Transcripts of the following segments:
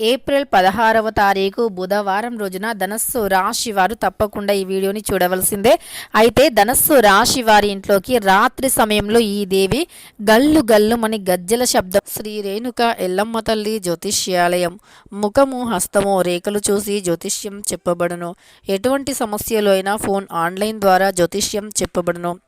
April పదహారవ తారీఖు బుధవారం రోజున ధనస్సు రాశి వారు తప్పకుండా ఈ వీడియోని చూడవలసిందే. అయితే ధనస్సు రాశి వారి ఇంట్లోకి రాత్రి సమయంలో ఈ దేవి గల్లు గల్లుమని గజ్జల శబ్దం. శ్రీ రేణుక ఎల్లమ్మ తల్లి జ్యోతిష్యాలయం. ముఖము హస్తము రేఖలు చూసి జ్యోతిష్యం చెప్పబడును. ఎటువంటి సమస్యలు అయినా ఫోన్ ఆన్లైన్ ద్వారా జ్యోతిష్యం చెప్పబడును.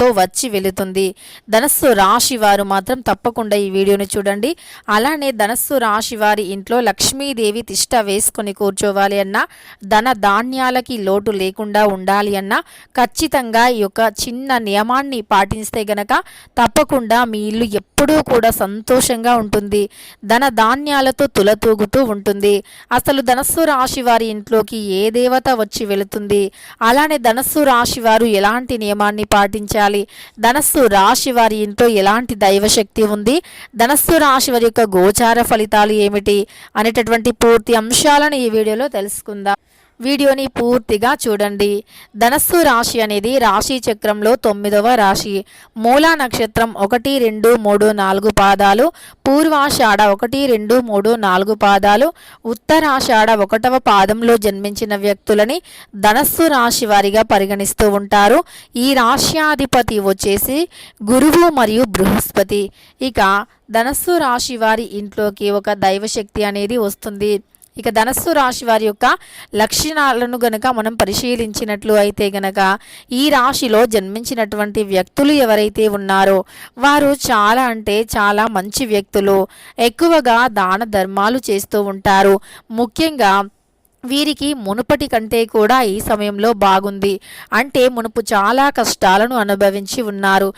తో వచ్చి వెళుతుంది. ధనస్సు రాశి వారు మాత్రం తప్పకుండా ఈ వీడియోని చూడండి. అలానే ధనస్సు రాశి వారి ఇంట్లో లక్ష్మీదేవి తిష్ట వేసుకొని కూర్చోవాలి అన్నా ధన ధాన్యాలకి లోటు లేకుండా ఉండాలి అన్నా ఖచ్చితంగా ఈ యొక్క చిన్న నియమాన్ని పాటిస్తే గనక తప్పకుండా మీ ఇల్లు ఎప్పుడూ కూడా సంతోషంగా ఉంటుంది. ధన ధాన్యాలతో తులతూగుతూ ఉంటుంది. అసలు ధనస్సు రాశి వారి ఇంట్లోకి ఏ దేవత వచ్చి వెళుతుంది? అలానే ధనస్సు రాశి వారు ఎలాంటి నియమాన్ని పాటించాలి ధనస్సు రాశి వారి ఇంట్లో ఎలాంటి దైవశక్తి ఉంది? ధనస్సు రాశి వారి యొక్క గోచార ఫలితాలు ఏమిటి? అనేటటువంటి పూర్తి అంశాలను ఈ వీడియోలో తెలుసుకుందాం. వీడియోని పూర్తిగా చూడండి. ధనస్సు రాశి అనేది రాశి చక్రంలో తొమ్మిదవ రాశి. మూలా నక్షత్రం ఒకటి రెండు మూడు నాలుగు పాదాలు. పూర్వాషాఢ ఒకటి రెండు మూడు నాలుగు పాదాలు. ఉత్తరాషాఢ ఒకటవ పాదంలో జన్మించిన వ్యక్తులని ధనస్సు రాశి వారిగా పరిగణిస్తూ ఉంటారు. ఈ రాశ్యాధిపతి వచ్చేసి గురువు మరియు బృహస్పతి. ఇక ధనస్సు రాశి వారి ఇంట్లోకి ఒక దైవశక్తి అనేది వస్తుంది. ఇక ధనస్సు రాశి వారి యొక్క లక్షణాలను గనక మనం పరిశీలించినట్లు అయితే గనక ఈ రాశిలో జన్మించినటువంటి వ్యక్తులు ఎవరైతే ఉన్నారో వారు చాలా అంటే చాలా మంచి వ్యక్తులు. ఎక్కువగా దాన ధర్మాలు చేస్తూ ఉంటారు. ముఖ్యంగా వీరికి మునుపటి కంటే కూడా ఈ సమయంలో బాగుంది. అంటే మునుపు చాలా కష్టాలను అనుభవించి ఉన్నారు.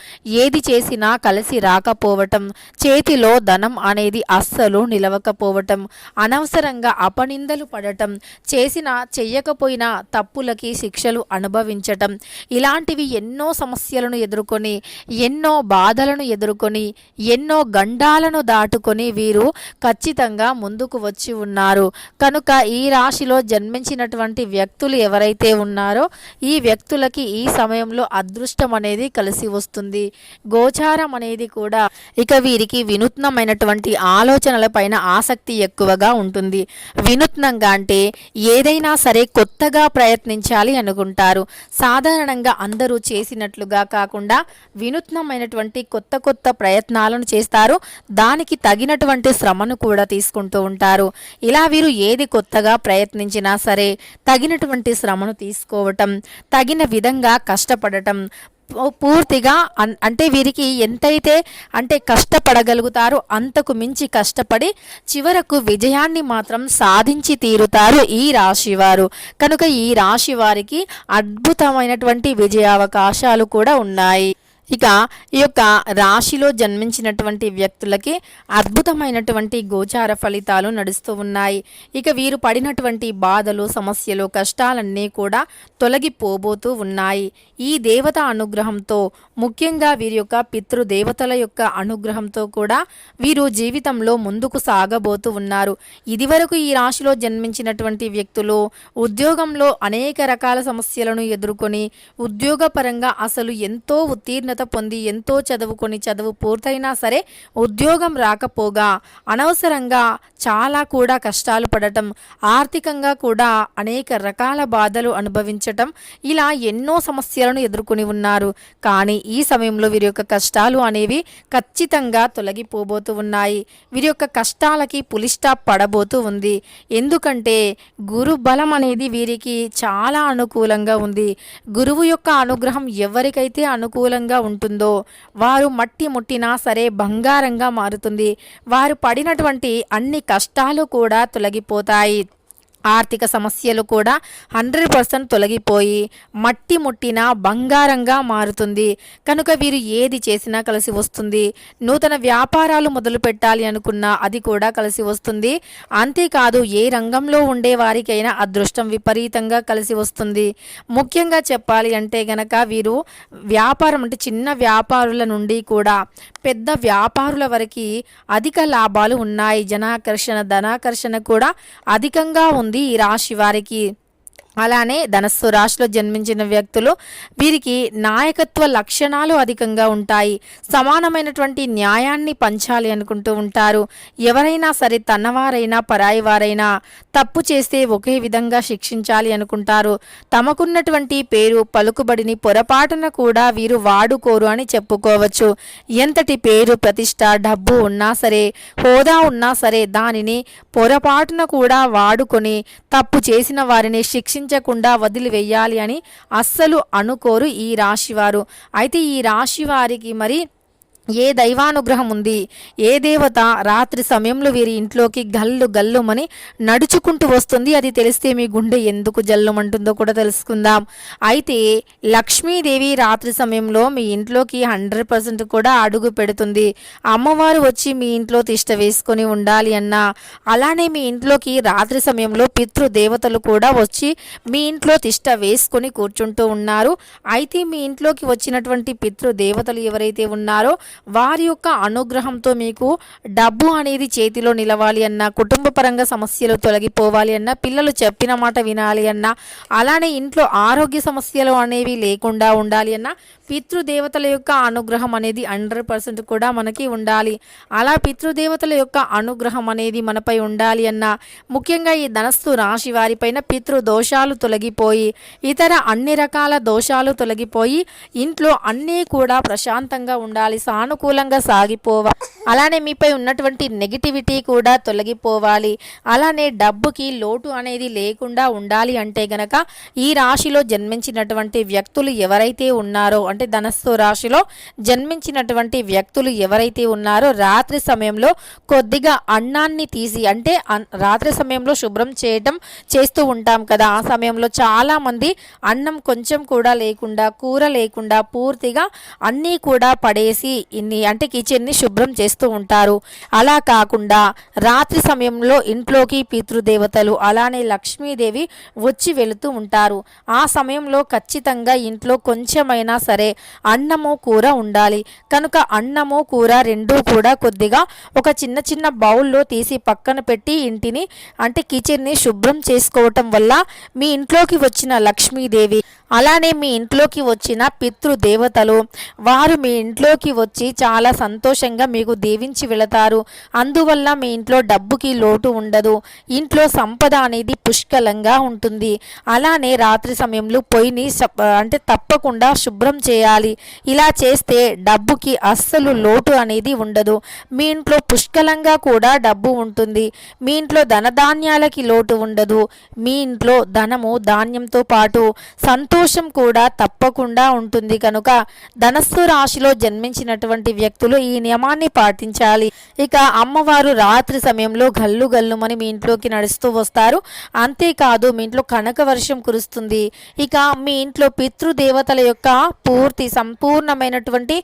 ఏది చేసినా కలిసి రాకపోవటం చేతిలో ధనం అనేది అస్సలు నిలవకపోవటం అనవసరంగా అపనిందలు పడటం చేసిన చెయ్యకపోయినా తప్పులకి శిక్షలు అనుభవించటం ఇలాంటివి ఎన్నో సమస్యలను ఎదుర్కొని ఎన్నో బాధలను ఎదుర్కొని ఎన్నో గండాలను దాటుకొని వీరు ఖచ్చితంగా ముందుకు వచ్చి ఉన్నారు. కనుక ఈ రాశిలో రాశిలో జన్మించినటువంటి వ్యక్తులు ఎవరైతే ఉన్నారో ఈ వ్యక్తులకి ఈ సమయంలో అదృష్టం అనేది కలిసి వస్తుంది. గోచారం అనేది కూడా ఇక వీరికి వినూత్నమైనటువంటి ఆలోచనల పైన ఆసక్తి ఎక్కువగా ఉంటుంది. వినూత్నంగా అంటే ఏదైనా సరే కొత్తగా ప్రయత్నించాలి అనుకుంటారు. సాధారణంగా అందరూ చేసినట్లుగా కాకుండా వినూత్నమైనటువంటి కొత్త కొత్త ప్రయత్నాలను చేస్తారు. దానికి తగినటువంటి శ్రమను కూడా తీసుకుంటూ ఉంటారు. ఇలా వీరు ఏది కొత్తగా ప్రయత్నించినా సరే తగినటువంటి శ్రమను తీసుకోవటం తగిన విధంగా కష్టపడటం పూర్తిగా అంటే వీరికి ఎంతైతే అంటే కష్టపడగలుగుతారో అంతకు మించి కష్టపడి చివరకు విజయాన్ని మాత్రం సాధించి తీరుతారు ఈ రాశి వారు కనుక ఈ రాశి వారికి అద్భుతమైనటువంటి విజయావకాశాలు కూడా ఉన్నాయి. ఇక ఈ యొక్క రాశిలో జన్మించినటువంటి వ్యక్తులకి అద్భుతమైనటువంటి గోచార ఫలితాలు నడుస్తూ ఉన్నాయి. ఇక వీరు పడినటువంటి బాధలు సమస్యలు కష్టాలన్నీ కూడా తొలగిపోబోతూ ఉన్నాయి. ఈ దేవత అనుగ్రహంతో ముఖ్యంగా వీరి యొక్క పితృదేవతల యొక్క అనుగ్రహంతో కూడా వీరు జీవితంలో ముందుకు సాగబోతూ ఉన్నారు. ఇదివరకు ఈ రాశిలో జన్మించినటువంటి వ్యక్తులు ఉద్యోగంలో అనేక రకాల సమస్యలను ఎదుర్కొని ఉద్యోగపరంగా అసలు ఎంతో ఉత్తీర్ణత పొంది ఎంతో చదువుకొని చదువు పూర్తయినా సరే ఉద్యోగం రాకపోగా అనవసరంగా చాలా కూడా కష్టాలు పడటం ఆర్థికంగా కూడా అనేక రకాల బాధలు అనుభవించడం అనుభవించటం ఇలా ఎన్నో సమస్యలను ఎదుర్కొని ఉన్నారు. కానీ ఈ సమయంలో వీరి యొక్క కష్టాలు అనేవి ఖచ్చితంగా తొలగిపోబోతూ ఉన్నాయి. వీరి యొక్క కష్టాలకి పులిస్టాప్ పడబోతూ ఉంది. ఎందుకంటే గురు బలం అనేది వీరికి చాలా అనుకూలంగా ఉంది. గురువు యొక్క అనుగ్రహం ఎవరికైతే అనుకూలంగా ఉంటుందో వారు మట్టి ముట్టినా సరే బంగారంగా మారుతుంది. వారు పడినటువంటి అన్ని కష్టాలు కూడా తొలగిపోతాయి. ఆర్థిక సమస్యలు కూడా హండ్రెడ్ పర్సెంట్ తొలగిపోయి మట్టి ముట్టిన బంగారంగా మారుతుంది. కనుక వీరు ఏది చేసినా కలిసి వస్తుంది. నూతన వ్యాపారాలు మొదలు పెట్టాలి అనుకున్నా అది కూడా కలిసి వస్తుంది. అంతేకాదు ఏ రంగంలో ఉండే వారికైనా అదృష్టం విపరీతంగా కలిసి వస్తుంది. ముఖ్యంగా చెప్పాలి అంటే గనక వీరు వ్యాపారం అంటే చిన్న వ్యాపారుల నుండి కూడా పెద్ద వ్యాపారుల వరకు అధిక లాభాలు ఉన్నాయి. జనాకర్షణ ధనాకర్షణ కూడా అధికంగా ఉంది. ఈ రాశి వారికి అలానే ధనస్సు రాశిలో జన్మించిన వ్యక్తులు వీరికి నాయకత్వ లక్షణాలు అధికంగా ఉంటాయి. సమానమైనటువంటి న్యాయాన్ని పంచాలి అనుకుంటూ ఉంటారు. ఎవరైనా సరే తన్నవారైనా పరాయి వారైనా తప్పు చేస్తే ఒకే విధంగా శిక్షించాలి అనుకుంటారు. తమకున్నటువంటి పేరు పలుకుబడిని పొరపాటున కూడా వీరు వాడుకోరు అని చెప్పుకోవచ్చు. ఎంతటి పేరు ప్రతిష్ట డబ్బు ఉన్నా సరే హోదా ఉన్నా సరే దానిని పొరపాటున కూడా వాడుకొని తప్పు చేసిన వారిని శిక్ష శిక్షించకుండా వదిలివేయాలి అని అస్సలు అనుకోరు ఈ రాశివారు. అయితే ఈ రాశి వారికి మరి ఏ దైవానుగ్రహం ఉంది ఏ దేవత రాత్రి సమయంలో వీరి ఇంట్లోకి గల్లు గల్లుమని నడుచుకుంటూ వస్తుంది అది తెలిస్తే మీ గుండె ఎందుకు జల్లుమంటుందో కూడా తెలుసుకుందాం. అయితే లక్ష్మీదేవి రాత్రి సమయంలో మీ ఇంట్లోకి హండ్రెడ్ పర్సెంట్ కూడా అడుగు పెడుతుంది. అమ్మవారు వచ్చి మీ ఇంట్లో తిష్ట వేసుకొని ఉండాలి అన్నా అలానే మీ ఇంట్లోకి రాత్రి సమయంలో పితృ దేవతలు కూడా వచ్చి మీ ఇంట్లో తిష్ట వేసుకొని కూర్చుంటూ ఉన్నారు. అయితే మీ ఇంట్లోకి వచ్చినటువంటి పితృ దేవతలు ఎవరైతే ఉన్నారో వారి యొక్క అనుగ్రహంతో మీకు డబ్బు అనేది చేతిలో నిలవాలి అన్న కుటుంబ పరంగా సమస్యలు తొలగిపోవాలి అన్న పిల్లలు చెప్పిన మాట వినాలి అన్న అలానే ఇంట్లో ఆరోగ్య సమస్యలు అనేవి లేకుండా ఉండాలి అన్న పితృదేవతల యొక్క అనుగ్రహం అనేది హండ్రెడ్ పర్సెంట్ కూడా మనకి ఉండాలి. అలా పితృదేవతల యొక్క అనుగ్రహం అనేది మనపై ఉండాలి అన్న ముఖ్యంగా ఈ ధనస్సు రాశి వారిపైన పితృ దోషాలు తొలగిపోయి ఇతర అన్ని రకాల దోషాలు తొలగిపోయి ఇంట్లో అన్నీ కూడా ప్రశాంతంగా ఉండాలి సానుకూలంగా సాగిపోవాలి అలానే మీపై ఉన్నటువంటి నెగిటివిటీ కూడా తొలగిపోవాలి. అలానే డబ్బుకి లోటు అనేది లేకుండా ఉండాలి అంటే గనక ఈ రాశిలో జన్మించినటువంటి వ్యక్తులు ఎవరైతే ఉన్నారో అంటే ధనస్సు రాశిలో జన్మించినటువంటి వ్యక్తులు ఎవరైతే ఉన్నారో రాత్రి సమయంలో కొద్దిగా అన్నాన్ని తీసి అంటే రాత్రి సమయంలో శుభ్రం చేయటం చేస్తూ ఉంటాం కదా. ఆ సమయంలో చాలామంది అన్నం కొంచెం కూడా లేకుండా కూర లేకుండా పూర్తిగా అన్నీ కూడా పడేసి ఇన్ని అంటే కిచెన్ని శుభ్రం చేస్తూ ఉంటారు. అలా కాకుండా రాత్రి సమయంలో ఇంట్లోకి పితృదేవతలు అలానే లక్ష్మీదేవి వచ్చి వెళుతూ ఉంటారు. ఆ సమయంలో ఖచ్చితంగా ఇంట్లో కొంచెమైనా సరే అన్నము కూర ఉండాలి. కనుక అన్నము కూర రెండూ కూడా కొద్దిగా ఒక చిన్న చిన్న బౌల్లో తీసి పక్కన పెట్టి ఇంటిని అంటే కిచెన్ని శుభ్రం చేసుకోవటం వల్ల మీ ఇంట్లోకి వచ్చిన లక్ష్మీదేవి అలానే మీ ఇంట్లోకి వచ్చిన పితృదేవతలు వారు మీ ఇంట్లోకి వచ్చి చాలా సంతోషంగా మీకు దీవించి వెళతారు. అందువల్ల మీ ఇంట్లో డబ్బుకి లోటు ఉండదు. ఇంట్లో సంపద అనేది పుష్కలంగా ఉంటుంది. అలానే రాత్రి సమయంలో పొయ్యిని అంటే తప్పకుండా శుభ్రం చేయాలి. ఇలా చేస్తే డబ్బుకి అస్సలు లోటు అనేది ఉండదు. మీ ఇంట్లో పుష్కలంగా కూడా డబ్బు ఉంటుంది. మీ ఇంట్లో ధనధాన్యాలకి లోటు ఉండదు. మీ ఇంట్లో ధనము ధాన్యంతో పాటు సంతోషం కూడా తప్పకుండా ఉంటుంది. కనుక ధనస్సు రాశిలో జన్మించినటువంటి వ్యక్తులు ఈ నియమాన్ని పాటించాలి. ఇక అమ్మవారు రాత్రి సమయంలో గల్లు గల్లుమని మీ ఇంట్లోకి నడుస్తూ వస్తారు. అంతేకాదు మీ ఇంట్లో కనక వర్షం కురుస్తుంది. ఇక మీ ఇంట్లో పితృదేవతల యొక్క పూర్తి సంపూర్ణమైనటువంటి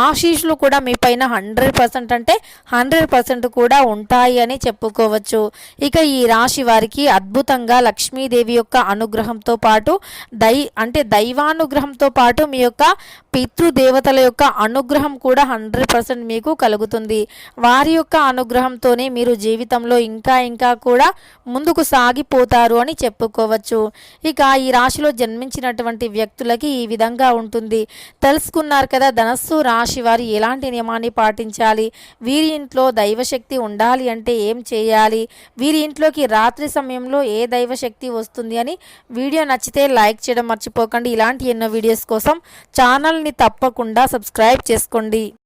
ఆశీస్సులు కూడా మీ పైన హండ్రెడ్ పర్సెంట్ అంటే హండ్రెడ్ పర్సెంట్ కూడా ఉంటాయి అని చెప్పుకోవచ్చు. ఇక ఈ రాశి వారికి అద్భుతంగా లక్ష్మీదేవి యొక్క అనుగ్రహంతో పాటు దై అంటే దైవానుగ్రహంతో పాటు మీ యొక్క పితృదేవతల యొక్క అనుగ్రహం కూడా హండ్రెడ్ పర్సెంట్ మీకు కలుగుతుంది. వారి యొక్క అనుగ్రహంతోనే మీరు జీవితంలో ఇంకా ఇంకా కూడా ముందుకు సాగిపోతారు అని చెప్పుకోవచ్చు. ఇక ఈ రాశిలో జన్మించినటువంటి వ్యక్తులకి ఈ విధంగా ఉంటుంది. తెలుసుకున్నారు కదా ధనస్సు రాశి వారు ఎలాంటి నియమాన్ని పాటించాలి? వీరి ఇంట్లో దైవశక్తి ఉండాలి అంటే ఏం చేయాలి? వీరి ఇంట్లోకి రాత్రి సమయంలో ఏ దైవశక్తి వస్తుంది అని వీడియో నచ్చితే లైక్ చేయడం మర్చిపోకండి. ఇలాంటి ఎన్నో వీడియోస్ కోసం ఛానల్ని తప్పకుండా సబ్స్క్రైబ్ చేసుకోండి.